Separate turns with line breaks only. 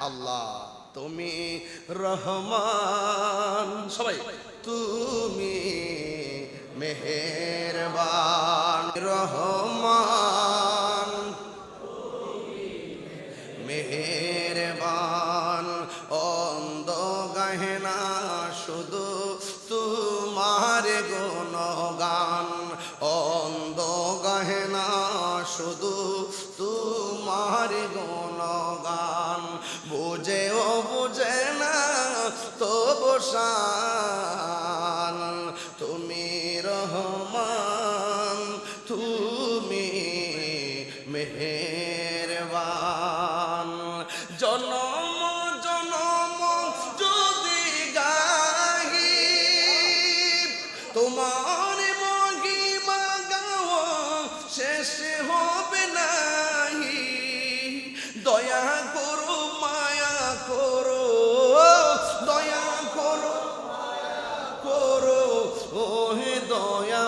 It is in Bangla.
আল্লাহ, তুমি রহমান। সবাই, তুমি মেহেরবান। রহমান। মেহেরবান। অন্ধ গাহেনা শুধু তোমার গুণগান। অন্ধ গাহেনা শুধু তোমার গুণগান বুঝেও বুঝে না তো বসান তুমি রহমান, তুমি মেহেরবান। জনম জনম যদি গাহি তোমার মহিমা গাও শেষ হবে নাহি Yeah.